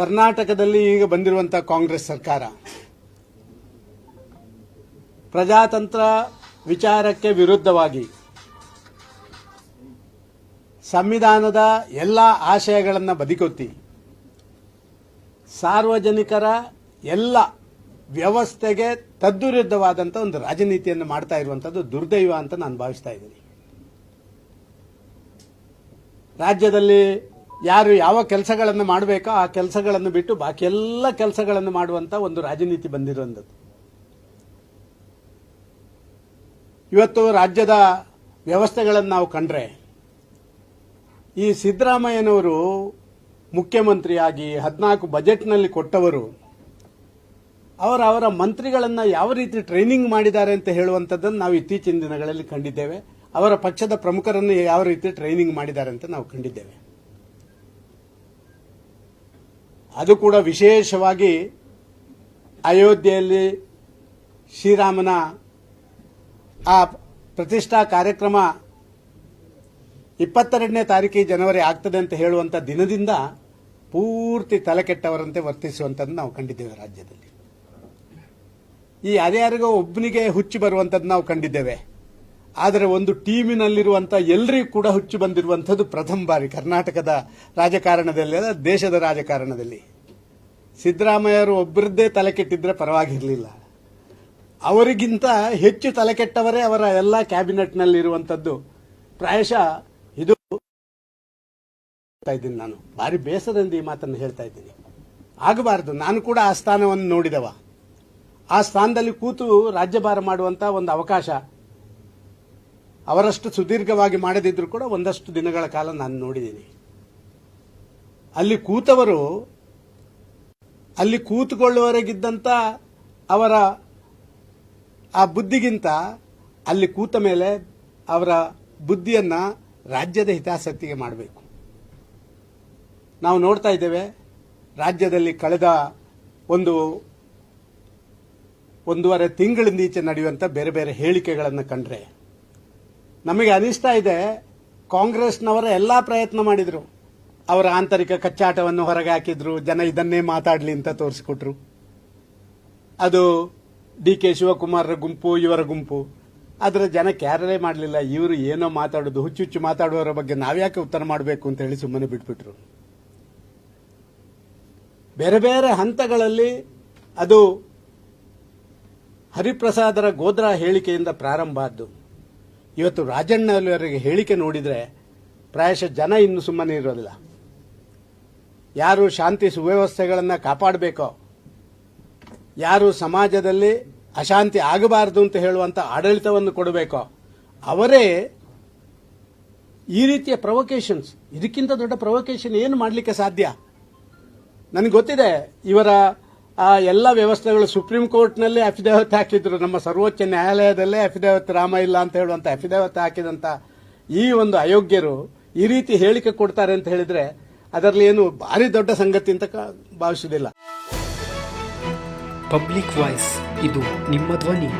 ಕರ್ನಾಟಕದಲ್ಲಿ ಈಗ ಬಂದಿರುವಂಥ ಕಾಂಗ್ರೆಸ್ ಸರ್ಕಾರ, ಪ್ರಜಾತಂತ್ರ ವಿಚಾರಕ್ಕೆ ವಿರುದ್ಧವಾಗಿ ಸಂವಿಧಾನದ ಎಲ್ಲ ಆಶಯಗಳನ್ನು ಬದಿಕೊತ್ತಿ ಸಾರ್ವಜನಿಕರ ಎಲ್ಲ ವ್ಯವಸ್ಥೆಗೆ ತದ್ವಿರುದ್ಧವಾದಂಥ ಒಂದು ರಾಜನೀತಿಯನ್ನು ಮಾಡ್ತಾ ಇರುವಂಥದ್ದು ದುರ್ದೈವ ಅಂತ ನಾನು ಭಾವಿಸ್ತಾ ಇದ್ದೀನಿ. ರಾಜ್ಯದಲ್ಲಿ ಯಾರು ಯಾವ ಕೆಲಸಗಳನ್ನು ಮಾಡಬೇಕೋ ಆ ಕೆಲಸಗಳನ್ನು ಬಿಟ್ಟು ಬಾಕಿ ಎಲ್ಲ ಕೆಲಸಗಳನ್ನು ಮಾಡುವಂಥ ಒಂದು ರಾಜನೀತಿ ಬಂದಿರುವಂಥದ್ದು. ಇವತ್ತು ರಾಜ್ಯದ ವ್ಯವಸ್ಥೆಗಳನ್ನು ನಾವು ಕಂಡ್ರೆ, ಈ ಸಿದ್ದರಾಮಯ್ಯನವರು ಮುಖ್ಯಮಂತ್ರಿಯಾಗಿ ಹದಿನಾಲ್ಕು ಬಜೆಟ್ನಲ್ಲಿ ಕೊಟ್ಟವರು, ಅವರ ಅವರ ಮಂತ್ರಿಗಳನ್ನು ಯಾವ ರೀತಿ ಟ್ರೈನಿಂಗ್ ಮಾಡಿದ್ದಾರೆ ಅಂತ ಹೇಳುವಂಥದ್ದನ್ನು ನಾವು ಇತ್ತೀಚಿನ ದಿನಗಳಲ್ಲಿ ಕಂಡಿದ್ದೇವೆ. ಅವರ ಪಕ್ಷದ ಪ್ರಮುಖರನ್ನು ಯಾವ ರೀತಿ ಟ್ರೈನಿಂಗ್ ಮಾಡಿದ್ದಾರೆ ಅಂತ ನಾವು ಕಂಡಿದ್ದೇವೆ. ಅದು ಕೂಡ ವಿಶೇಷವಾಗಿ ಅಯೋಧ್ಯೆಯಲ್ಲಿ ಶ್ರೀರಾಮನ ಆ ಪ್ರತಿಷ್ಠಾ ಕಾರ್ಯಕ್ರಮ ಇಪ್ಪತ್ತೆರಡನೇ ತಾರೀಕಿಗೆ ಜನವರಿ ಆಗ್ತದೆ ಅಂತ ಹೇಳುವಂಥ ದಿನದಿಂದ ಪೂರ್ತಿ ತಲೆಕೆಟ್ಟವರಂತೆ ವರ್ತಿಸುವಂಥದ್ದು ನಾವು ಕಂಡಿದ್ದೇವೆ ರಾಜ್ಯದಲ್ಲಿ. ಈ ಯಾರ್ಯಾರಿಗೋ ಒಬ್ಬನಿಗೆ ಹುಚ್ಚು ಬರುವಂಥದ್ದು ನಾವು ಕಂಡಿದ್ದೇವೆ. ಆದರೆ ಒಂದು ಟೀಮಿನಲ್ಲಿರುವಂಥ ಎಲ್ಲರಿಗೂ ಕೂಡ ಹುಚ್ಚು ಬಂದಿರುವಂಥದ್ದು ಪ್ರಥಮ ಬಾರಿ ಕರ್ನಾಟಕದ ರಾಜಕಾರಣದಲ್ಲಿ ಅಲ್ಲ, ದೇಶದ ರಾಜಕಾರಣದಲ್ಲಿ. ಸಿದ್ದರಾಮಯ್ಯರು ಒಬ್ಬರದ್ದೇ ತಲೆ ಕೆಟ್ಟಿದ್ರೆ ಪರವಾಗಿರಲಿಲ್ಲ. ಅವರಿಗಿಂತ ಹೆಚ್ಚು ತಲೆ ಕೆಟ್ಟವರೇ ಅವರ ಎಲ್ಲ ಕ್ಯಾಬಿನೆಟ್ನಲ್ಲಿರುವಂಥದ್ದು. ಪ್ರಾಯಶಃ ಇದು ಇದ್ದೀನಿ ನಾನು. ಭಾರಿ ಬೇಸರದಿಂದ ಈ ಮಾತನ್ನು ಹೇಳ್ತಾ ಇದ್ದೀನಿ. ಆಗಬಾರದು. ನಾನು ಕೂಡ ಆ ಸ್ಥಾನವನ್ನು ನೋಡಿದವ. ಆ ಸ್ಥಾನದಲ್ಲಿ ಕೂತು ರಾಜ್ಯಭಾರ ಮಾಡುವಂತ ಒಂದು ಅವಕಾಶ ಅವರಷ್ಟು ಸುದೀರ್ಘವಾಗಿ ಮಾಡದಿದ್ರು ಕೂಡ ಒಂದಷ್ಟು ದಿನಗಳ ಕಾಲ ನಾನು ನೋಡಿದ್ದೀನಿ. ಅಲ್ಲಿ ಕೂತವರು, ಅಲ್ಲಿ ಕೂತುಕೊಳ್ಳುವವರೆಗಿದ್ದಂಥ ಅವರ ಆ ಬುದ್ಧಿಗಿಂತ ಅಲ್ಲಿ ಕೂತ ಮೇಲೆ ಅವರ ಬುದ್ಧಿಯನ್ನು ರಾಜ್ಯದ ಹಿತಾಸಕ್ತಿಗೆ ಮಾಡಬೇಕು. ನಾವು ನೋಡ್ತಾ ಇದ್ದೇವೆ, ರಾಜ್ಯದಲ್ಲಿ ಕಳೆದ ಒಂದು, ಒಂದೂವರೆ ತಿಂಗಳಿಂದ ಈಚೆ ನಡೆಯುವಂಥ ಬೇರೆ ಬೇರೆ ಹೇಳಿಕೆಗಳನ್ನು ಕಂಡ್ರೆ ನಮಗೆ ಅನಿಸ್ತಾ ಇದೆ, ಕಾಂಗ್ರೆಸ್ನವರ ಎಲ್ಲ ಪ್ರಯತ್ನ ಮಾಡಿದರು. ಅವರ ಆಂತರಿಕ ಕಚ್ಚಾಟವನ್ನು ಹೊರಗೆ ಹಾಕಿದ್ರು, ಜನ ಇದನ್ನೇ ಮಾತಾಡಲಿ ಅಂತ ತೋರಿಸಿಕೊಟ್ರು. ಅದು ಡಿ ಕೆ ಶಿವಕುಮಾರರ ಗುಂಪು, ಇವರ ಗುಂಪು. ಆದರೆ ಜನ ಕ್ಯಾರೇ ಮಾಡಲಿಲ್ಲ. ಇವರು ಏನೋ ಮಾತಾಡೋದು, ಹುಚ್ಚು ಹುಚ್ಚು ಮಾತಾಡುವವರ ಬಗ್ಗೆ ನಾವ್ಯಾಕೆ ಉತ್ತರ ಮಾಡಬೇಕು ಅಂತ ಹೇಳಿ ಸುಮ್ಮನೆ ಬಿಟ್ಬಿಟ್ರು. ಬೇರೆ ಬೇರೆ ಹಂತಗಳಲ್ಲಿ ಅದು ಹರಿಪ್ರಸಾದರ ಗೋದ್ರ ಹೇಳಿಕೆಯಿಂದ ಪ್ರಾರಂಭ ಆದ್ದು. ಇವತ್ತು ರಾಜಣ್ಣವರಿಗೆ ಹೇಳಿಕೆ ನೋಡಿದರೆ ಪ್ರಾಯಶಃ ಜನ ಇನ್ನು ಸುಮ್ಮನೆ ಇರೋದಿಲ್ಲ. ಯಾರು ಶಾಂತಿ ಸುವ್ಯವಸ್ಥೆಗಳನ್ನು ಕಾಪಾಡಬೇಕೋ, ಯಾರು ಸಮಾಜದಲ್ಲಿ ಅಶಾಂತಿ ಆಗಬಾರದು ಅಂತ ಹೇಳುವಂಥ ಆಡಳಿತವನ್ನು ಕೊಡಬೇಕೋ, ಅವರೇ ಈ ರೀತಿಯ ಪ್ರೊವೊಕೇಶನ್ಸ್ ಇದಕ್ಕಿಂತ ದೊಡ್ಡ ಪ್ರೊವೊಕೇಶನ್ ಏನು ಮಾಡಲಿಕ್ಕೆ ಸಾಧ್ಯ? ನನಗೆ ಗೊತ್ತಿದೆ, ಇವರ ಆ ಎಲ್ಲ ವ್ಯವಸ್ಥೆಗಳು ಸುಪ್ರೀಂ ಕೋರ್ಟ್ನಲ್ಲಿ ಅಫಿಡವಿಟ್ ಹಾಕಿದ್ರು. ನಮ್ಮ ಸರ್ವೋಚ್ಚ ನ್ಯಾಯಾಲಯದಲ್ಲೇ ಅಫಿಡವಿಟ್ ರಾಮ ಇಲ್ಲ ಅಂತ ಹೇಳುವಂತ ಅಫಿಡವಿಟ್ ಹಾಕಿದಂತ ಈ ಒಂದು ಅಯೋಗ್ಯರು ಈ ರೀತಿ ಹೇಳಿಕೆ ಕೊಡ್ತಾರೆ ಅಂತ ಹೇಳಿದ್ರೆ ಅದರಲ್ಲಿ ಏನು ಭಾರಿ ದೊಡ್ಡ ಸಂಗತಿ ಅಂತ ಭಾವಿಸುವುದಿಲ್ಲ. ಪಬ್ಲಿಕ್ ವಾಯ್ಸ್ ಇದು ನಿಮ್ಮ ಧ್ವನಿ.